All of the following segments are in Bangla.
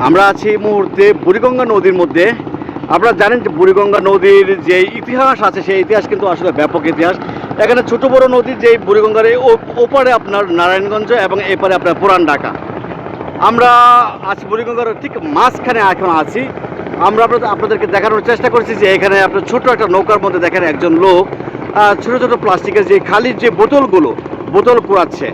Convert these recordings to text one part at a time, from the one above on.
আমরা আছি এই মুহূর্তে বুড়িগঙ্গা নদীর মধ্যে। আপনারা জানেন যে বুড়িগঙ্গা নদীর যে ইতিহাস আছে, সেই ইতিহাস কিন্তু আসলে ব্যাপক ইতিহাস। এখানে ছোট বড় নদী যে বুড়িগঙ্গার ওপারে আপনার নারায়ণগঞ্জ এবং এপারে আপনার পুরান ঢাকা। আমরা আছি বুড়িগঙ্গার ঠিক মাঝখানে এখন আছি। আমরা আপনাদের- আপনাদেরকে দেখানোর চেষ্টা করছি যে এখানে আপনার ছোট একটা নৌকার মধ্যে দেখেন একজন লোক ছোট ছোট প্লাস্টিকের যে খালি যে বোতলগুলো, বোতল কুড়াচ্ছে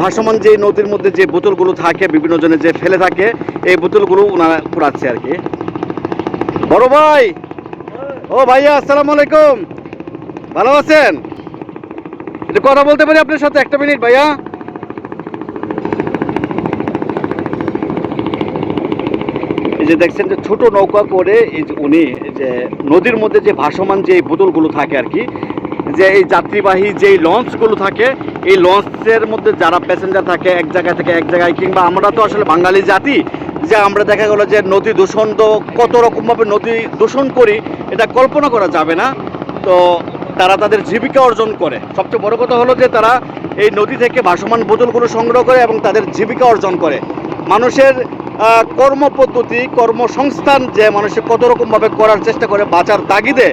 ভাসমান যে নদীর মধ্যে যে বোতলগুলো থাকে, বিভিন্ন জনে যে ফেলে থাকে, এই বোতলগুলো ওনারা কুড়াচ্ছে আর কি। বড় ভাই! ও ভাইয়া, আসসালামু আলাইকুম। ভালো আছেন? একটু কথা বলতে পারি আপনার সাথে? একটা মিনিট ভাইয়া। এই যে দেখছেন যে ছোট নৌকা করে এই যে উনি যে নদীর মধ্যে যে ভাসমান যে বোতলগুলো থাকে আর কি যে এই যাত্রীবাহী যেই লঞ্চগুলো থাকে, এই লঞ্চের মধ্যে যারা প্যাসেঞ্জার থাকে, এক জায়গা থেকে এক জায়গায়, কিংবা আমরা তো আসলে বাঙালি জাতি, যে আমরা দেখা গেলো যে নদী দূষণ তো কত রকমভাবে নদী দূষণ করি, এটা কল্পনা করা যাবে না। তো তারা তাদের জীবিকা অর্জন করে। সবচেয়ে বড় কথা হলো যে তারা এই নদী থেকে ভাসমান বোতলগুলো সংগ্রহ করে এবং তাদের জীবিকা অর্জন করে। মানুষের কর্মপদ্ধতি, কর্মসংস্থান যে মানুষের কত রকমভাবে করার চেষ্টা করে, বাঁচার তাগিদে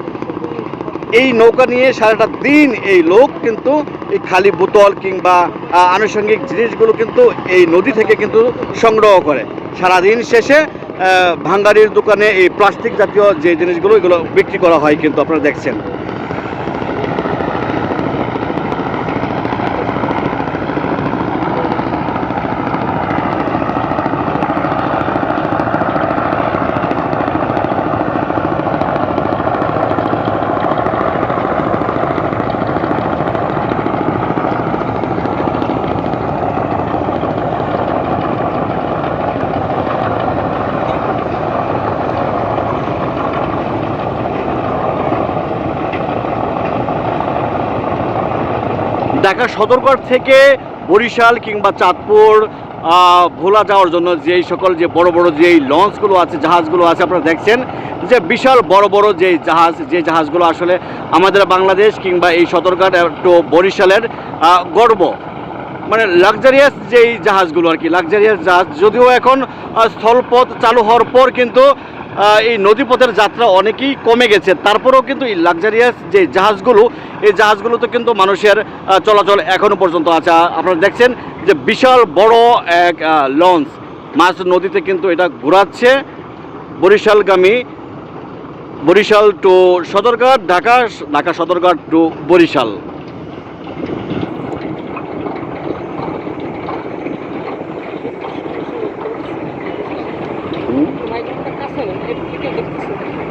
এই নৌকা নিয়ে সারাটা দিন এই লোক কিন্তু এই খালি বোতল কিংবা আনুষঙ্গিক জিনিসগুলো কিন্তু এই নদী থেকে কিন্তু সংগ্রহ করে। সারাদিন শেষে ভাঙ্গারির দোকানে এই প্লাস্টিক জাতীয় যে জিনিসগুলো, এগুলো বিক্রি করা হয় কিন্তু আপনারা দেখছেন। ঢাকা সদরঘাট থেকে বরিশাল কিংবা চাঁদপুর ভোলা যাওয়ার জন্য যেই সকল যে বড় বড় যেই লঞ্চগুলো আছে, জাহাজগুলো আছে, আপনারা দেখছেন যে বিশাল বড় বড় যেই জাহাজ, যে জাহাজগুলো আসলে আমাদের বাংলাদেশ কিংবা এই সদরঘাট একটু বরিশালের গর্ব। মানে লাক্সারিয়াস যেই জাহাজগুলো আর কি লাক্সারিয়াস জাহাজ। যদিও এখন স্থলপথ চালু হওয়ার পর কিন্তু এই নদীপথের যাত্রা অনেকেই কমে গেছে। তারপরেও কিন্তু এই লাক্সারিয়াস যে জাহাজগুলো, এই জাহাজগুলোতে কিন্তু মানুষের চলাচল এখনও পর্যন্ত আছে। আপনারা দেখছেন যে বিশাল বড় এক লঞ্চ মাছ নদীতে কিন্তু এটা ঘোরাচ্ছে বরিশালগামী, বরিশাল টু সদরঘাট, ঢাকা ঢাকা সদরঘাট টু বরিশাল। よろしくお願いします。